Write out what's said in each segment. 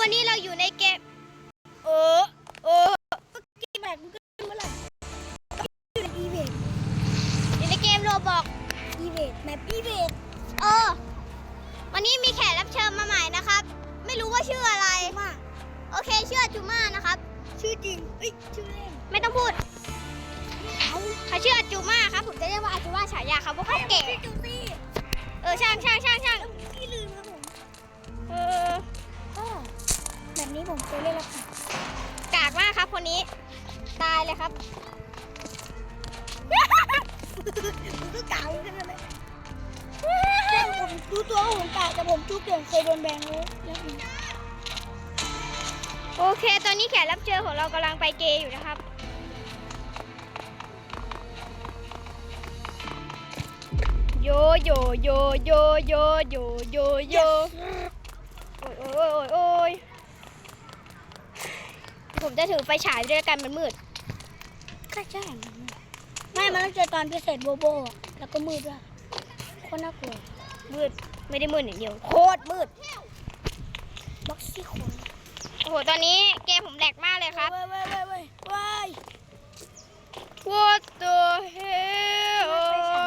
วันนี้เราอยู่ในเกมเออเออกี่แบบมึงก็เมื่อไหร่อยู่ในอีเวนต์อยู่ในเกมโรบอกอีเวนต์แมปอีเวนต์เออ วันนี้มีแขกรับเชิญมาใหม่นะครับ ไม่รู้ว่าชื่ออะไร มากโอเคชื่ออาจูมานะครับ ชื่อจริงเอ้ยชื่อเล่นไม่ต้องพูดเอาเขาชื่ออาจูมาครับผมจะเรียกว่าอาจูมาฉายาเขาเพราะเขาเก๋ชื่อจูซี่เออช่างช่างายเลยครับมึงก็เก่ากันเลยใช่ผมดูตัวว่าผมกาแต่ผมจุกเดือนเคยโดนแบนเลยแล้วผมโอเค ตอนนี้แขกรับเชิญของเรากำลังไปเกย์อยู่นะครับ โยโยโยโยโยโยโยโยโอ้ยโอ้ยโอ้ยโอ้ยผมจะถือไฟฉายด้วยกันมันมืด ก็ใช่ไม่มันต้องเจอตอนพิเศษโบโบ แล้วก็มืดด้วยโคนน่ากลัวมืดไม่ได้มืดอย่างเดียวโคตรมืดบ็อกซี่คนโอ้โหตอนนี้เกมผมแหลกมากเลยครับเว้ยเว้ยเว้ยเว้ยเว้ย What the hell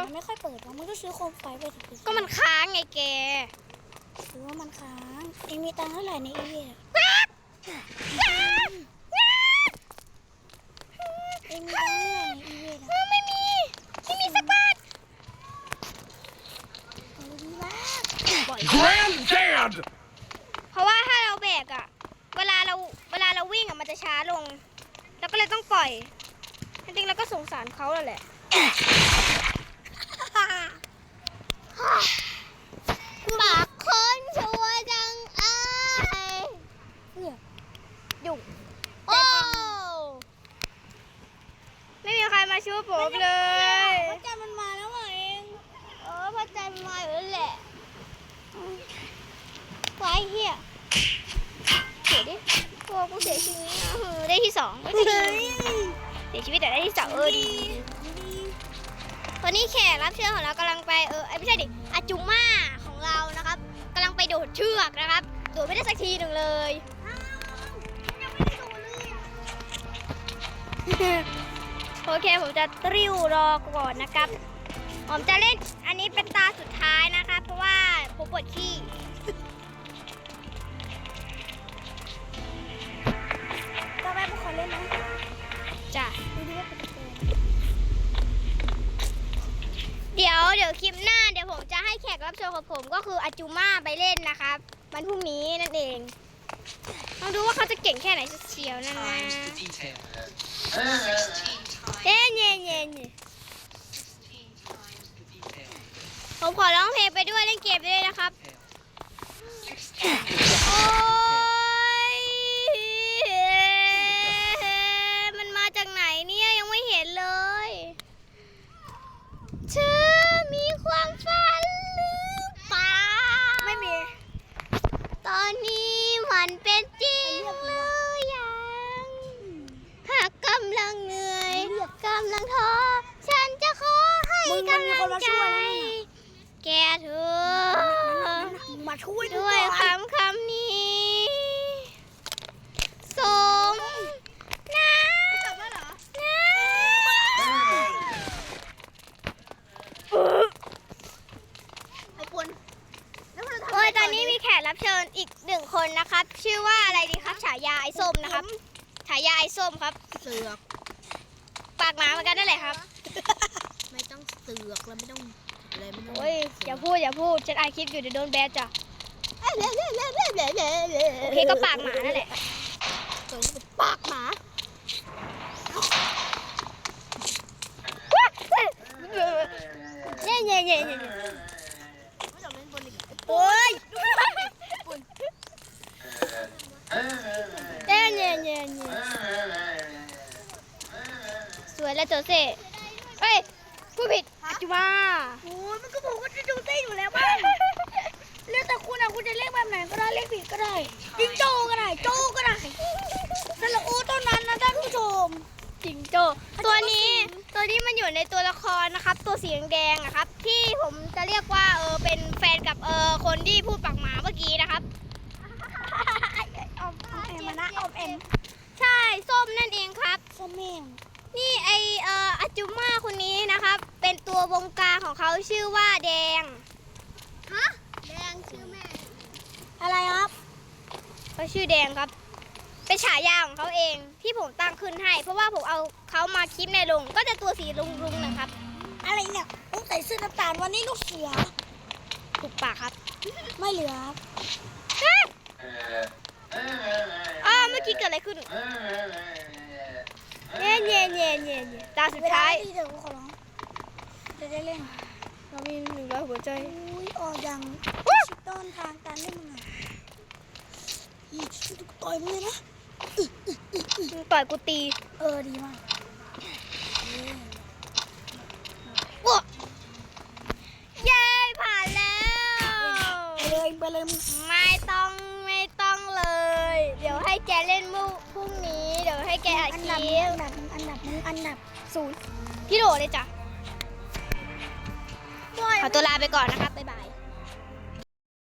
มันไม่ค่อยเปิดหรอกมันก็ซื้อโคมไฟไปถึงก็มันค้างไงแกซื้อว่ามันค้างเองมีตังค์เท่าไหร่ในอีเวนต์เองมีตังค์เท่าไหร่ในอีเวนต์อะ ไม่มี ไม่มีสักบาท เอาดีมาก Granddad! เพราะว่าถ้าเราแบกอะเวลาเราเวลาเราวิ่งอะมันจะ ช้าลงเราก็เลยต้องปล่อยจริงๆเราก็สงสารเขาแล้วแหละ ปากคนชัวจังอาย เพื่อ ยุ่งโอ้ไม่มีใครมาช่วยผมเลย พระจันทร์มันมาแล้วอะเอง เออพระจันทร์มาอยู่แล้วแหละไว้เฮียเสียดิพวกกูเสียชีวิตนะเออ ได้ที่สองได้ที่หนึ่งเสียชีวิตแต่ได้ที่สองเออดีวันนี้แขกรับเชิญของเรากำลังไปเออเอ้ยไม่ใช่ดิอาจุม่าของเรานะครับกำลังไปโดดเชือกนะครับ โดดไม่ได้สักทีหนึ่งเลยยังไม่ได้ดูเลยอะโอเคผมจะตริ้วรอก่อนนะครับ ผมจะเล่นอันนี้เป็นตาสุดท้ายนะคะเพราะว่าผมปวดขี้ ยวเดี๋ยวคลิปหน้าเดี๋ยวผมจะให้แขกรับเชิญของผมก็คืออาจูมาไปเล่นนะครับวันพรุ่งนี้นั่นเองลองดูว่าเขาจะเก่งแค่ไหนเชียวนะนะ Times the detail. เย้เย้เย้เย้ Sixteen times the detail. ผมขอร้องเพลงไปด้วยเล่นเกมไปด้วยนะครับ โอ้ยมันมาจากไหนเนี่ยยังไม่เห็นเลย เธอมีความฝันหรือเปล่า ไม่มี ตอน นี้มันเป็นจริงหรือยังหากกำลังเหนื่อยกำลังท้อฉันจะขอให้มึงมันมีกำคนลังมาใจช่วยนะแกเธอมึงมาช่วยด้วยก่อนคำคำนี้สมนะ กลับแล้วเหรอ นะ ไอ้ปวนแล้วมันจะทำ โอ้ยตอนนี้มีแขกรับเชิญอีกหนึ่ง คนนะครับ ชื่อว่าอะไรดีครับ ฉายาไอ้ส้มนะครับ ฉายาไอ้ส้มครับ เสือก ปากหมาเหมือนกันนั่นแหละครับ ไม่ต้องเสือกแล้วไม่ต้องอะไรไม่ต้องโอ้ยอย่าพูดอย่าพูดฉันอ่านคลิปอยู่เดี๋ยวโดนแบนจ้ะโอเคก็ปากหมานั่นแหละเสือกปากหมาเย่เย่เย่เย่ เซเอ้ยผู้ผิดอาจุมาโอ้ยมันก็บอกว่าจะโจูซี่อยู่แล้วบ้าเลือกแต่คุณอะคุณจะเรียกแบบไหนก็ได้เรียกผิดก็ได้จิงโจ้ก็ได้โจ้ก็ได้สรูต้นนั้นนะท่านผู้ชมจิงโจ้ตัวนี้ตัวนี้มันอยู่ในตัวละครนะครับ ตัวสีแดงอะครับ ที่ผมจะเรียกว่าเออเป็นแฟนกับเออคนที่พูดปากหมาเมื่อกี้นะครับอมแอมนะอมแอมใช่ส้มนั่นเองครับส้มเอง นี่ไอเอ่ออาจุมาคนนี้นะครับ เป็นตัววงการของเขาชื่อว่าแดง ฮะแดงชื่อแม่ อะไรครับเขาชื่อแดงครับ เป็นฉายาของเขาเองที่ผมตั้งขึ้นให้ เพราะว่าผมเอาเขามาคลิปในลง ก็จะตัวสีลุงลุงๆนะครับ อะไรเนี่ยต้องใส่เสื้อน้ำตาลวันนี้ลูกเสือ ถูกปากครับไม่เหลือครับอ้าเมื่อกี้เกิดอะไรขึ้น เย่เย่เย่เย่เย่ตาสุดเวลาท้ายที่เดี๋ยวกูขอร้องจะได้เล่นเรามีหนึ่งร้อยหัวใจ อุ้ยออกยังชิดต้นทางการเล่นมึงอะอีต่อยมึงเลยนะมึงต่อยกูตี เออดีมาก แกเล่นมุกพรุ่งนี้ เดี๋ยวให้แกอัดอันคดับลิปอันดับอันดับมึงอันดับศูนย์ พี่โดเลยจ้ะ ขอตัวลาไปก่อนนะครับบ๊ายบาย